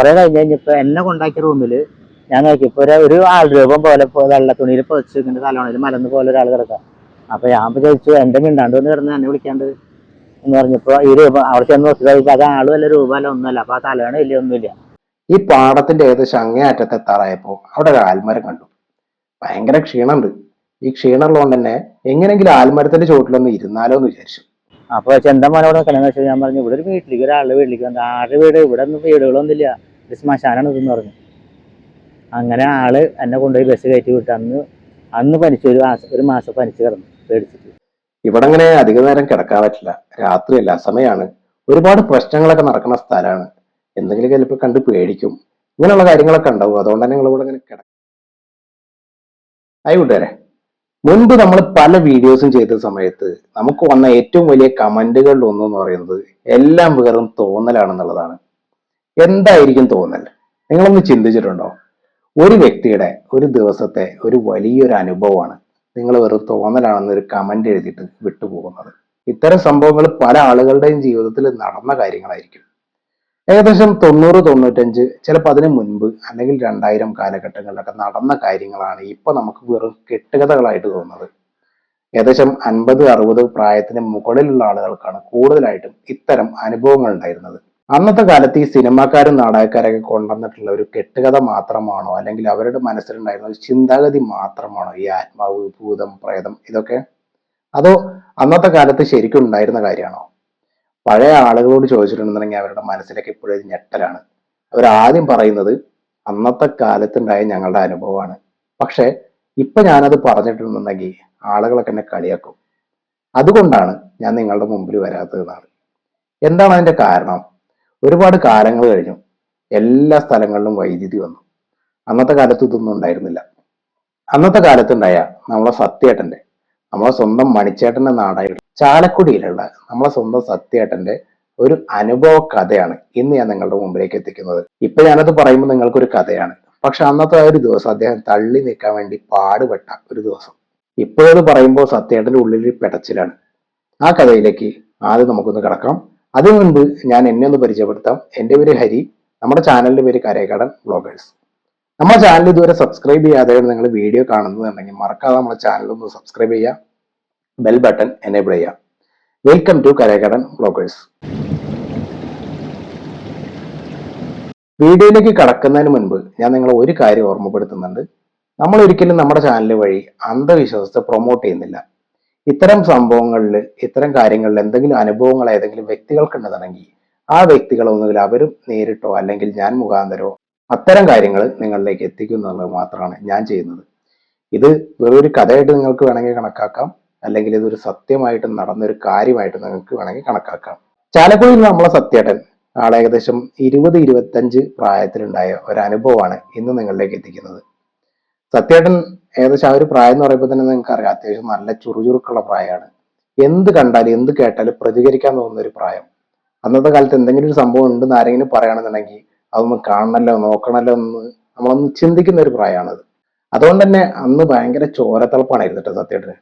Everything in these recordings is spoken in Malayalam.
കുറെ കഴിഞ്ഞ് കഴിഞ്ഞപ്പോ എന്നെ കൊണ്ടാക്കിയ റൂമിൽ ഞാൻ നോക്കിയപ്പോ ഒരു ഒരു ആൾ രൂപം പോലെ വെള്ള തുണിയിൽ പൊതിച്ചിട്ട് തലോണയിൽ മലന്ന് പോലെ ഒരാൾ കിടക്കാം. അപ്പൊ ഞാൻ ചോദിച്ചു എന്റെ മിണ്ടാണ്ട് വന്ന് കിടന്ന് എന്നെ വിളിക്കാണ്ട്? എന്ന് പറഞ്ഞപ്പോ ഈ രൂപം അവിടെ ചെന്ന് നോക്കി കഴിയുമ്പോ അത് ആൾ വല്ല രൂപമല്ല ഒന്നുമല്ല. അപ്പൊ ആ തലവേണ വലിയ ഒന്നുമില്ല. ഈ പാടത്തിന്റെ ഏകദേശം അങ്ങേയറ്റത്തെ എത്താറായപ്പോ അവിടെ ഒരു ആൽമരം കണ്ടു. ഭയങ്കര ക്ഷീണമുണ്ട്. ഈ ക്ഷീണമുള്ളതുകൊണ്ട് തന്നെ എങ്ങനെങ്കിലും ആൽമരത്തിന്റെ ചുവട്ടിലൊന്ന് ഇരുന്നാലോ എന്ന് വിചാരിച്ചു. അപ്പൊ ചെന്തമാനോട് നിൽക്കണമെന്ന് വെച്ചാൽ ഞാൻ പറഞ്ഞു ഇവിടെ ഒരു വീട്ടിലേക്ക് ഒരാളുടെ വീട്ടിലേക്ക് ആരുടെ വീട്? ഇവിടെ ഒന്നും വീടുകളൊന്നുമില്ല. ഇത് ശ്മശാനാണ് ഇതെന്ന് പറഞ്ഞു. അങ്ങനെ ആൾ എന്നെ കൊണ്ടുപോയി ബസ് കയറ്റി വിട്ട് അന്ന് അന്ന് പനിച്ചു ഒരു മാസം ഒരു മാസം പനിച്ച് കിടന്നു പേടിച്ചിട്ട്. ഇവിടെ അങ്ങനെ അധിക നേരം കിടക്കാൻ പറ്റില്ല. രാത്രിയല്ല സമയമാണ് ഒരുപാട് പ്രശ്നങ്ങളൊക്കെ നടക്കുന്ന സ്ഥലമാണ്. എന്തെങ്കിലും ചിലപ്പോൾ കണ്ട് പേടിക്കും. ഇങ്ങനെയുള്ള കാര്യങ്ങളൊക്കെ ഉണ്ടാവും. അതുകൊണ്ട് തന്നെ നിങ്ങളിവിടെ ഇങ്ങനെ കിടക്കും ആയി കൂട്ടുകാരെ. മുൻപ് നമ്മൾ പല വീഡിയോസും ചെയ്ത സമയത്ത് നമുക്ക് വന്ന ഏറ്റവും വലിയ കമന്റുകളിൽ ഒന്നെന്ന് പറയുന്നത് എല്ലാം വെറും തോന്നലാണെന്നുള്ളതാണ്. എന്തായിരിക്കും തോന്നൽ? നിങ്ങളൊന്ന് ചിന്തിച്ചിട്ടുണ്ടോ? ഒരു വ്യക്തിയുടെ ഒരു ദിവസത്തെ ഒരു വലിയൊരു അനുഭവമാണ് നിങ്ങൾ വെറും തോന്നലാണെന്നൊരു കമന്റ് എഴുതിയിട്ട് വിട്ടുപോകുന്നത്. ഇത്തരം സംഭവങ്ങൾ പല ആളുകളുടെയും ജീവിതത്തിൽ നടന്ന കാര്യങ്ങളായിരിക്കും. ഏകദേശം തൊണ്ണൂറ് തൊണ്ണൂറ്റഞ്ച് ചിലപ്പോൾ അതിന് മുൻപ് അല്ലെങ്കിൽ രണ്ടായിരം കാലഘട്ടങ്ങളിലൊക്കെ നടന്ന കാര്യങ്ങളാണ് ഇപ്പൊ നമുക്ക് വെറും കെട്ടുകഥകളായിട്ട് തോന്നുന്നത്. ഏകദേശം അൻപത് അറുപത് പ്രായത്തിന് മുകളിലുള്ള ആളുകൾക്കാണ് കൂടുതലായിട്ടും ഇത്തരം അനുഭവങ്ങൾ ഉണ്ടായിരുന്നത്. അന്നത്തെ കാലത്ത് ഈ സിനിമാക്കാരും നാടകക്കാരൊക്കെ കൊണ്ടുവന്നിട്ടുള്ള ഒരു കെട്ടുകഥ മാത്രമാണോ? അല്ലെങ്കിൽ അവരുടെ മനസ്സിലുണ്ടായിരുന്ന ഒരു ചിന്താഗതി മാത്രമാണോ? ഈ ആത്മാവ് ഭൂതം പ്രേതം ഇതൊക്കെ? അതോ അന്നത്തെ കാലത്ത് ശരിക്കും ഉണ്ടായിരുന്ന കാര്യമാണോ? പഴയ ആളുകളോട് ചോദിച്ചിട്ടുണ്ടെന്നുണ്ടെങ്കിൽ അവരുടെ മനസ്സിലൊക്കെ ഇപ്പോഴും ഞെട്ടലാണ്. അവർ ആദ്യം പറയുന്നത് അന്നത്തെ കാലത്തുണ്ടായ ഞങ്ങളുടെ അനുഭവമാണ്. പക്ഷെ ഇപ്പൊ ഞാനത് പറഞ്ഞിട്ടുണ്ടെന്നുണ്ടെങ്കിൽ ആളുകളൊക്കെ എന്നെ കളിയാക്കും. അതുകൊണ്ടാണ് ഞാൻ നിങ്ങളുടെ മുമ്പിൽ വരാത്തതെന്നാണ് എന്താണ് അതിന്റെ കാരണം? ഒരുപാട് കാലങ്ങൾ കഴിഞ്ഞു. എല്ലാ സ്ഥലങ്ങളിലും വൈദ്യുതി വന്നു. അന്നത്തെ കാലത്ത് ഇതൊന്നും ഉണ്ടായിരുന്നില്ല. അന്നത്തെ കാലത്തുണ്ടായ നമ്മളെ സത്യേട്ടന്റെ നമ്മളെ സ്വന്തം മണിച്ചേട്ടന്റെ നാടായിട്ട് ചാലക്കുടിയിലുള്ള നമ്മളെ സ്വന്തം സത്യേട്ടന്റെ ഒരു അനുഭവ കഥയാണ് ഇന്ന് ഞാൻ നിങ്ങളുടെ മുമ്പിലേക്ക് എത്തിക്കുന്നത്. ഇപ്പൊ ഞാനത് പറയുമ്പോൾ നിങ്ങൾക്കൊരു കഥയാണ്. പക്ഷെ അന്നത്തെ ആ ഒരു ദിവസം അദ്ദേഹം തള്ളി നിൽക്കാൻ വേണ്ടി പാടുപെട്ട ഒരു ദിവസം. ഇപ്പോഴത് പറയുമ്പോൾ സത്യേട്ടന്റെ ഉള്ളിൽ പെടച്ചിലാണ്. ആ കഥയിലേക്ക് ആദ്യം നമുക്കൊന്ന് കിടക്കാം. അതിനു മുൻപ് ഞാൻ എന്നെ ഒന്ന് പരിചയപ്പെടുത്താം. എന്റെ പേര് ഹരി. നമ്മുടെ ചാനലിന്റെ പേര് കരേക്കടൻ വ്ളോഗേഴ്സ്. നമ്മുടെ ചാനൽ ഇതുവരെ സബ്സ്ക്രൈബ് ചെയ്യാതെയാണ് നിങ്ങൾ വീഡിയോ കാണുന്നതുണ്ടെങ്കിൽ മറക്കാതെ നമ്മുടെ ചാനൽ ഒന്ന് സബ്സ്ക്രൈബ് ചെയ്യുക. ബെൽ ബട്ടൺ എനേബിൾ ചെയ്യുക. Welcome to Karekkadan vloggers. വീഡിയോയിലേക്ക് കടക്കുന്നതിന് മുൻപ് ഞാൻ നിങ്ങളെ ഒരു കാര്യം ഓർമ്മപ്പെടുത്തുന്നുണ്ട്. നമ്മൾ ഒരിക്കലും നമ്മുടെ ചാനൽ വഴി അന്ധവിശ്വാസത്തെ പ്രൊമോട്ട് ചെയ്യുന്നില്ല. ഇത്തരം സംഭവങ്ങളിൽ ഇത്തരം കാര്യങ്ങളിൽ എന്തെങ്കിലും അനുഭവങ്ങൾ ഏതെങ്കിലും വ്യക്തികൾക്കുണ്ടെന്നുണ്ടെങ്കിൽ ആ വ്യക്തികൾ ഒന്നുകിൽ അവരും നേരിട്ടോ അല്ലെങ്കിൽ ഞാൻ മുഖാന്തരോ അത്തരം കാര്യങ്ങൾ നിങ്ങളിലേക്ക് എത്തിക്കുന്നുള്ളത് മാത്രമാണ് ഞാൻ ചെയ്യുന്നത്. ഇത് വെറൊരു കഥയായിട്ട് നിങ്ങൾക്ക് വേണമെങ്കിൽ കണക്കാക്കാം. അല്ലെങ്കിൽ ഇതൊരു സത്യമായിട്ട് നടന്നൊരു കാര്യമായിട്ട് നിങ്ങൾക്ക് വേണമെങ്കിൽ കണക്കാക്കാം. ചാലക്കുടിയിൽ നമ്മളെ സത്യേട്ടൻ ആളെ ഏകദേശം ഇരുപത് ഇരുപത്തഞ്ച് പ്രായത്തിലുണ്ടായ ഒരു അനുഭവമാണ് ഇന്ന് നിങ്ങളിലേക്ക് എത്തിക്കുന്നത്. സത്യേട്ടൻ ഏകദേശം ആ ഒരു പ്രായം എന്ന് പറയുമ്പോൾ തന്നെ നിങ്ങൾക്ക് അറിയാം. അത്യാവശ്യം നല്ല ചുറുചുറുക്കുള്ള പ്രായമാണ്. എന്ത് കണ്ടാലും എന്ത് കേട്ടാലും പ്രതികരിക്കാൻ തോന്നുന്ന ഒരു പ്രായം. അന്നത്തെ കാലത്ത് എന്തെങ്കിലും ഒരു സംഭവം ഉണ്ടെന്ന് ആരെങ്കിലും പറയുകയാണെന്നുണ്ടെങ്കിൽ അതൊന്ന് കാണണല്ലോ നോക്കണല്ലോ എന്ന് നമ്മളൊന്ന് ചിന്തിക്കുന്ന ഒരു പ്രായമാണത്. അതുകൊണ്ട് തന്നെ അന്ന് ഭയങ്കര ചോരത്തിളപ്പാണായിരുന്നു കേട്ടോ സത്യേട്ടന്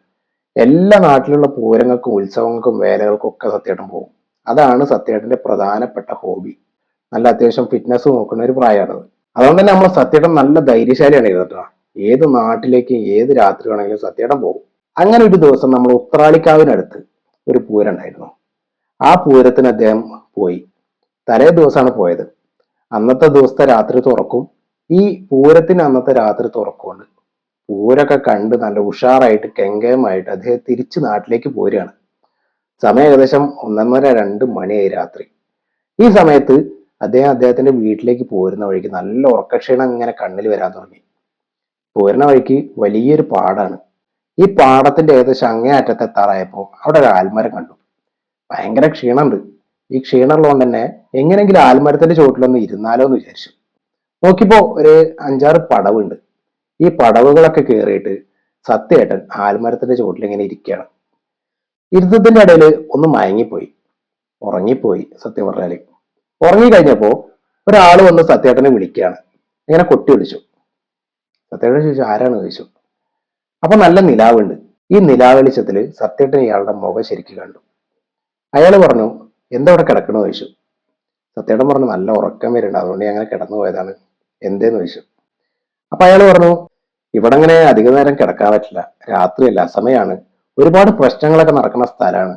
എല്ലാ നാട്ടിലുള്ള പൂരങ്ങൾക്കും ഉത്സവങ്ങൾക്കും വേലകൾക്കും ഒക്കെ സത്യേട്ടൻ പോകും. അതാണ് സത്യേട്ടന്റെ പ്രധാനപ്പെട്ട ഹോബി. നല്ല അത്യാവശ്യം ഫിറ്റ്നസ് നോക്കുന്ന ഒരു പ്രായമാണത്. അതുകൊണ്ട് തന്നെ നമ്മൾ സത്യേട്ടൻ നല്ല ധൈര്യശാലിയാണ് കേട്ടോ. ഏത് നാട്ടിലേക്ക് ഏത് രാത്രി വേണമെങ്കിലും സത്യേടം പോകും. അങ്ങനെ ഒരു ദിവസം നമ്മൾ ഉത്രാളിക്കാവിനടുത്ത് ഒരു പൂരമുണ്ടായിരുന്നു. ആ പൂരത്തിന് അദ്ദേഹം പോയി. തലേ ദിവസമാണ് പോയത്. അന്നത്തെ ദിവസത്തെ രാത്രി തുറക്കും. ഈ പൂരത്തിന് അന്നത്തെ രാത്രി തുറക്കുകൊണ്ട് പൂരൊക്കെ കണ്ട് നല്ല ഉഷാറായിട്ട് കെങ്കയമായിട്ട് അദ്ദേഹം തിരിച്ച് നാട്ടിലേക്ക് പോരുകയാണ്. സമയം ഏകദേശം ഒന്നൊന്നര രണ്ട് മണിയായി രാത്രി. ഈ സമയത്ത് അദ്ദേഹം അദ്ദേഹത്തിന്റെ വീട്ടിലേക്ക് പോരുന്ന വഴിക്ക് നല്ല ഉറക്കക്ഷീണം ഇങ്ങനെ കണ്ണിൽ വരാൻ തുടങ്ങി. പോരുന്ന വഴിക്ക് വലിയൊരു പാടാണ്. ഈ പാടത്തിന്റെ ഏകദേശം അങ്ങേ അറ്റത്ത് എത്താറായപ്പോൾ അവിടെ ഒരു ആൽമരം കണ്ടു. ഭയങ്കര ക്ഷീണമുണ്ട്. ഈ ക്ഷീണമുള്ളതുകൊണ്ട് തന്നെ എങ്ങനെങ്കിലും ആൽമരത്തിന്റെ ചുവട്ടിലൊന്ന് ഇരുന്നാലോ എന്ന് വിചാരിച്ചു. നോക്കിപ്പോ ഒരു അഞ്ചാറ് പടവുണ്ട്. ഈ പടവുകളൊക്കെ കയറിയിട്ട് സത്യേട്ടൻ ആൽമരത്തിന്റെ ചുവട്ടിൽ ഇങ്ങനെ ഇരിക്കുകയാണ്. ഇരുത്തത്തിന്റെ ഇടയിൽ ഒന്ന് മയങ്ങിപ്പോയി. ഉറങ്ങിപ്പോയി സത്യം പറഞ്ഞാൽ. ഉറങ്ങി കഴിഞ്ഞപ്പോ ഒരാൾ വന്ന് സത്യേട്ടനെ വിളിക്കുകയാണ്. ഇങ്ങനെ കൊട്ടി വിളിച്ചു. സത്യേട്ടൻ ചോദിച്ചു ആരാണ്? ചോദിച്ചു. അപ്പൊ നല്ല നിലാവുണ്ട്. ഈ നിലാവെളിച്ചത്തിൽ സത്യേട്ടൻ ഇയാളുടെ മുഖം ശരിക്കും കണ്ടു. അയാൾ പറഞ്ഞു എന്താ ഇവിടെ കിടക്കണോ ചോദിച്ചു. സത്യേട്ടൻ പറഞ്ഞു നല്ല ഉറക്കം വരുന്നുണ്ട്. അതുകൊണ്ട് അങ്ങനെ കിടന്നു പോയതാണ്. എന്തേന്ന്? ചോദിച്ചു. അപ്പൊ അയാൾ പറഞ്ഞു ഇവിടെ അങ്ങനെ അധിക നേരം കിടക്കാൻ പറ്റില്ല. രാത്രിയല്ല സമയമാണ് ഒരുപാട് പ്രശ്നങ്ങളൊക്കെ നടക്കുന്ന സ്ഥലമാണ്.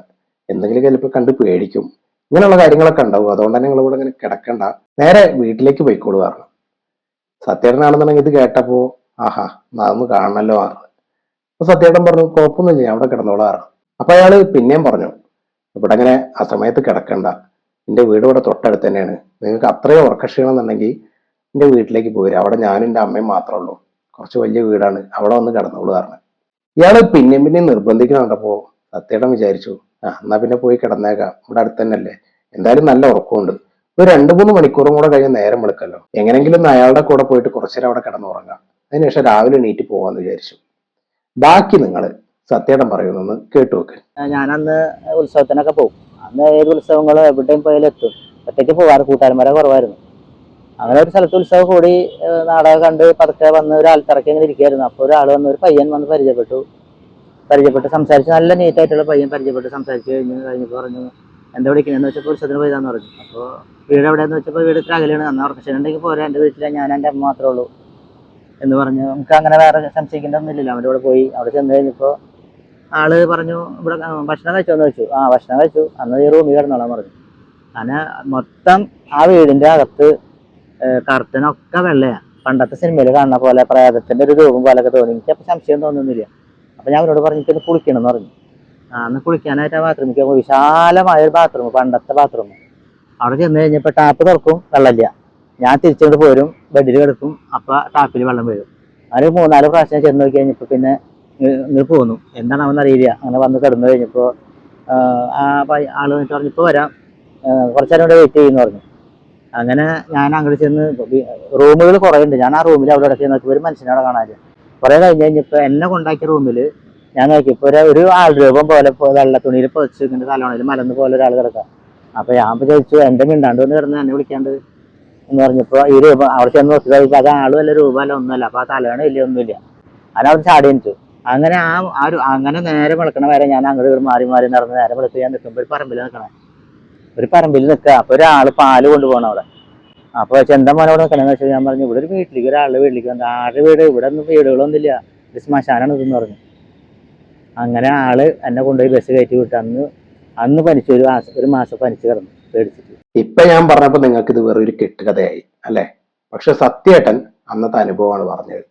എന്തെങ്കിലും ചിലപ്പോൾ കണ്ട് പേടിക്കും. ഇങ്ങനെയുള്ള കാര്യങ്ങളൊക്കെ ഉണ്ടാവും. അതുകൊണ്ട് തന്നെ നിങ്ങളിവിടെ ഇങ്ങനെ കിടക്കണ്ട. നേരെ വീട്ടിലേക്ക് പോയിക്കോളൂ പറഞ്ഞു. സത്യേട്ടനാണെന്നുണ്ടെങ്കിൽ ഇത് കേട്ടപ്പോ ആഹാ അതൊന്ന് കാണണല്ലോ. പറഞ്ഞു അപ്പൊ സത്യേട്ടൻ പറഞ്ഞു കുഴപ്പമൊന്നും ചെയ്യാം അവിടെ കിടന്നോളാറ് അപ്പൊ അയാൾ പിന്നെയും പറഞ്ഞു ഇവിടെ അങ്ങനെ ആ സമയത്ത് കിടക്കണ്ട. എന്റെ വീട് ഇവിടെ തൊട്ടടുത്ത് തന്നെയാണ്. നിങ്ങൾക്ക് അത്രയും ഉറക്കക്ഷീണം എന്നുണ്ടെങ്കിൽ എന്റെ വീട്ടിലേക്ക് പോരും. അവിടെ ഞാനും എന്റെ അമ്മയും മാത്രമേ ഉള്ളൂ. കുറച്ച് വലിയ വീടാണ്. അവിടെ വന്ന് കിടന്നോളൂ കാരണം ഇയാൾ പിന്നെയും പിന്നെയും നിർബന്ധിക്കണം കണ്ടപ്പോ സത്യേട്ടൻ വിചാരിച്ചു ആ എന്നാ പിന്നെ പോയി കിടന്നേക്കാം. ഇവിടെ അടുത്ത് തന്നെയല്ലേ. എന്തായാലും നല്ല ഉറക്കമുണ്ട്. ഒരു രണ്ട് മൂന്ന് മണിക്കൂറും കൂടെ കഴിഞ്ഞ് നേരം വിളിക്കല്ലോ എങ്ങനെങ്കിലും അയാളുടെ കൂടെ പോയിട്ട് കുറച്ചേരം അവിടെ കിടന്നുറങ്ങാം. അതിനുശേഷം രാവിലെ എണീറ്റ് പോവാന്ന് വിചാരിച്ചു. ബാക്കി നിങ്ങൾ സത്യേടം പറയുന്നൊന്ന് കേട്ടു വെക്ക് ഞാൻ അന്ന് ഉത്സവത്തിനൊക്കെ പോകും അന്ന് ഏത് ഉത്സവങ്ങൾ എവിടെയും പോയാലും എത്തും. ഒറ്റയ്ക്ക് പോകാറ് കൂട്ടുകാരന്മാരെ കുറവായിരുന്നു. അങ്ങനെ ഒരു സ്ഥലത്ത് ഉത്സവം കൂടി നാടകം കണ്ട് പതുക്കെ വന്ന് ഒരു ആൾത്തിറക്കി അങ്ങനെ ഇരിക്കുകയായിരുന്നു അപ്പോൾ ഒരാൾ വന്ന് ഒരു പയ്യൻ വന്ന് പരിചയപ്പെട്ടു. പരിചയപ്പെട്ട് സംസാരിച്ച് നല്ല നീറ്റായിട്ടുള്ള പയ്യൻ പരിചയപ്പെട്ട് സംസാരിച്ച് കഴിഞ്ഞ് കഴിഞ്ഞപ്പോൾ പറഞ്ഞു എന്താ വിളിക്കണമെന്ന് വെച്ചപ്പോൾ ഉത്സവത്തിന് പോയതാന്ന് പറഞ്ഞു. അപ്പോൾ വീട് എവിടെയെന്ന് വെച്ചപ്പോൾ വീട് ഇത്ര അകലെയാണ്. അന്ന് ഉറപ്പിച്ചിട്ടുണ്ടെങ്കിൽ പോരാ. എന്റെ വീട്ടിൽ ഞാൻ എന്റെ അമ്മ മാത്രമേ ഉള്ളൂ. എന്ന് പറഞ്ഞു. നമുക്ക് അങ്ങനെ വേറെ സംശയിക്കേണ്ട ഒന്നുമില്ലല്ലോ അവന്റെ കൂടെ പോയി. അവിടെ ചെന്ന് കഴിഞ്ഞപ്പോൾ ആൾ പറഞ്ഞു ഇവിടെ ഭക്ഷണം ഭക്ഷണം കഴിച്ചോന്ന് ചോദിച്ചു. ആ ഭക്ഷണം കഴിച്ചു. അന്ന് ഈ റൂമിൽ കിടന്നോളാൻ പറഞ്ഞു. അങ്ങനെ മൊത്തം ആ വീടിന്റെ അകത്ത് കർട്ടനൊക്കെ വെള്ളയാണ് പണ്ടത്തെ സിനിമയിൽ കാണുന്ന പോലെ പ്രേതത്തിന്റെ ഒരു രൂപം പോലൊക്കെ തോന്നി. എനിക്ക് അപ്പൊ സംശയം തോന്നുന്നില്ല. അപ്പൊ ഞാൻ അവരോട് പറഞ്ഞു എനിക്കൊന്ന് കുളിക്കണം എന്ന് പറഞ്ഞു. അന്ന് കുളിക്കാനായിട്ട് ആ ബാത്റൂമിൽ വിശാലമായ ഒരു ബാത്റൂം പണ്ടത്തെ ബാത്റൂം. അവിടെ ചെന്ന് കഴിഞ്ഞപ്പോൾ ടാപ്പ് തുറക്കും വെള്ളമില്ല ഞാൻ തിരിച്ചുകൊണ്ട് പോരും ബെഡിൽ കിടക്കും അപ്പൊ ടാപ്പിൽ വെള്ളം വീഴും അങ്ങനെ മൂന്നാൽ പ്രാവശ്യം ചെന്ന് നോക്കി കഴിഞ്ഞപ്പോൾ പിന്നെ ഇങ്ങനെ പോന്നു. എന്താണെന്ന് അറിയില്ല. അങ്ങനെ വന്ന് കിടന്നു കഴിഞ്ഞപ്പോൾ ആ ആൾ വന്നിട്ട് പറഞ്ഞു ഇപ്പോൾ വരാം. കുറച്ചു നേരം കൂടെ വെയിറ്റ് ചെയ്യുന്നു പറഞ്ഞു. അങ്ങനെ ഞാൻ അങ്ങോട്ട് ചെന്ന് റൂമുകൾ കുറേ ഉണ്ട് ഞാൻ ആ റൂമിൽ അവിടെ ഇടയ്ക്ക് നോക്കിയപ്പോൾ ഒരു മനുഷ്യനെ അവിടെ കാണാനില്ല. കുറേ കഴിഞ്ഞ് കഴിഞ്ഞപ്പോൾ എന്നെ കൊണ്ടാക്കിയ റൂമിൽ ഞാൻ നോക്കിയപ്പോൾ ഒരു ആൾ രൂപം പോലെ വെള്ള തുണിയിൽ പൊതിച്ച് ഇങ്ങനെ തലോണയിൽ മലന്ന് പോലെ ഒരാൾ കിടക്കാം. അപ്പോൾ ഞാൻ ചോദിച്ചു എന്റെ മിണ്ടാണ്ട് വന്ന് കിടന്ന് എന്നെ വിളിക്കാണ്ട് എന്ന് പറഞ്ഞപ്പോൾ ഈ രൂപ അവിടെ ചെന്ന് ഹോസ്പിറ്റലിൽ അത് ആളും അല്ല രൂപമല്ല ഒന്നുമല്ല. അപ്പോൾ ആ തലവണ വലിയ ഒന്നുമില്ല. അതിനവിടെ ചാടി എനിച്ചു അങ്ങനെ ആ ആ അങ്ങനെ നേരെ വിളക്കണ വരെ ഞാൻ അങ്ങോട്ട് ഇവിടെ മാറി മാറി നടന്ന് നേരെ വിളക്ക് ഞാൻ നിൽക്കുമ്പോൾ ഒരു പറമ്പിൽ നിൽക്കണേ. ഒരു പറമ്പിൽ നിൽക്കുക. അപ്പൊ ഒരാൾ പാൽ കൊണ്ടുപോകണം അവിടെ. അപ്പൊ ചെന്താ മോനെ അവിടെ നിൽക്കണമെന്ന് വെച്ചാൽ ഞാൻ പറഞ്ഞു ഇവിടെ ഒരു വീട്ടിലേക്ക് ഒരാളുടെ വീട്ടിലേക്ക് വന്നു. ആരുടെ വീട്? ഇവിടെ ഒന്നും വീടുകളൊന്നുമില്ല. ഒരു ശ്മശാനാണ് ഇതെന്ന് പറഞ്ഞു. അങ്ങനെ ആൾ എന്നെ കൊണ്ടുപോയി ബസ് കയറ്റി വിട്ടു. അന്ന് അന്ന് പനിച്ചു ഒരു മാസം ഒരു മാസം പനിച്ച് കിടന്നു. ഇപ്പൊ ഞാൻ പറഞ്ഞപ്പോ നിങ്ങൾക്ക് ഇത് വെറൊരു കെട്ടുകഥയായി അല്ലെ? പക്ഷെ സത്യേട്ടൻ അന്നത്തെ അനുഭവമാണ് പറഞ്ഞത്.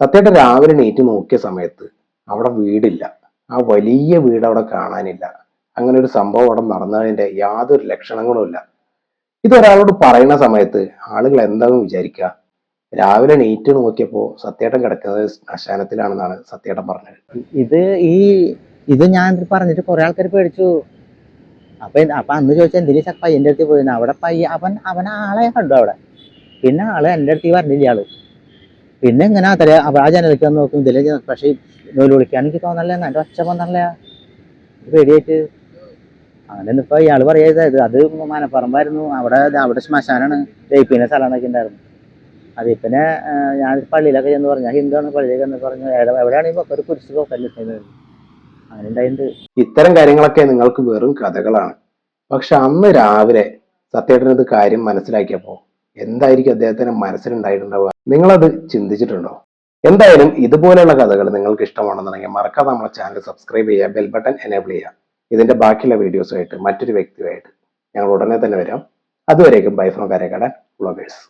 സത്യേട്ടൻ രാവിലെ നീറ്റ് നോക്കിയ സമയത്ത് അവിടെ വീടില്ല. ആ വലിയ വീട് അവിടെ കാണാനില്ല. അങ്ങനെ ഒരു സംഭവം അവിടെ നടന്നതിന്റെ യാതൊരു ലക്ഷണങ്ങളും ഇല്ല. ഇതൊരാളോട് പറയുന്ന സമയത്ത് ആളുകൾ എന്താണെന്ന് വിചാരിക്കുക? രാവിലെ നീറ്റ് നോക്കിയപ്പോ സത്യേട്ടൻ കിടക്കുന്നത് ശ്മശാനത്തിലാണെന്നാണ് സത്യേട്ടൻ പറഞ്ഞത്. ഇത് ഈ ഇത് ഞാൻ പറഞ്ഞിട്ട് കുറെ ആൾക്കാർ പേടിച്ചു. അപ്പൊ അപ്പൊ അന്ന് ചോദിച്ചാൽ എന്തിനാ പയ്യന്റെ അടുത്ത് പോയിരുന്നു അവിടെ പയ്യ അവൻ അവൻ ആളെ കണ്ടു അവിടെ. പിന്നെ ആളെ എന്റെ അടുത്ത് പറഞ്ഞില്ല ആൾ? പിന്നെ ഇങ്ങനെ അത്ര ആ ജനലിക്ക് വന്ന് നോക്കും ഇതിലെ പക്ഷെ നൂൽ വിളിക്കാൻ എനിക്ക് തോന്നല്ലേ എന്റെ ഒച്ച വന്നല്ല പേടിയായിട്ട് അങ്ങനെ ഇപ്പൊ ഇയാൾ പറയാ ഇത് അത് മനപ്പറമ്പായിരുന്നു. അവിടെ അവിടെ ശ്മശാനാണ്. ജയിപ്പിന്റെ സ്ഥലമാണൊക്കെ ഉണ്ടായിരുന്നു അതിൽ പിന്നെ ഞാൻ പള്ളിയിലൊക്കെ ചെന്ന് പറഞ്ഞു. ഞാൻ ഹിന്ദുവാണ് പള്ളിയിലേക്ക് എന്ന് പറഞ്ഞു. എവിടെയാണെങ്കിൽ ഒരു കുരിശ് പോക്കല്ലേ ഇത്തരം കാര്യങ്ങളൊക്കെ നിങ്ങൾക്ക് വെറും കഥകളാണ്. പക്ഷെ അന്ന് രാവിലെ സത്യേട്ടൻ അത് കാര്യം മനസ്സിലാക്കിയപ്പോ എന്തായിരിക്കും അദ്ദേഹത്തിന് മനസ്സിലുണ്ടായിട്ടുണ്ടാവുക? നിങ്ങളത് ചിന്തിച്ചിട്ടുണ്ടോ? എന്തായാലും ഇതുപോലെയുള്ള കഥകൾ നിങ്ങൾക്ക് ഇഷ്ടമാണെന്നുണ്ടെങ്കിൽ മറക്കാതെ നമ്മുടെ ചാനൽ സബ്സ്ക്രൈബ് ചെയ്യുക ബെൽ ബട്ടൺ എനേബിൾ ചെയ്യുക. ഇതിന്റെ ബാക്കിയുള്ള വീഡിയോസുമായിട്ട് മറ്റൊരു വ്യക്തിയുമായിട്ട് ഞങ്ങൾ ഉടനെ തന്നെ വരാം. അതുവരേക്കും ബൈ ഫ്രം കരകട വ്ളോഗേഴ്സ്.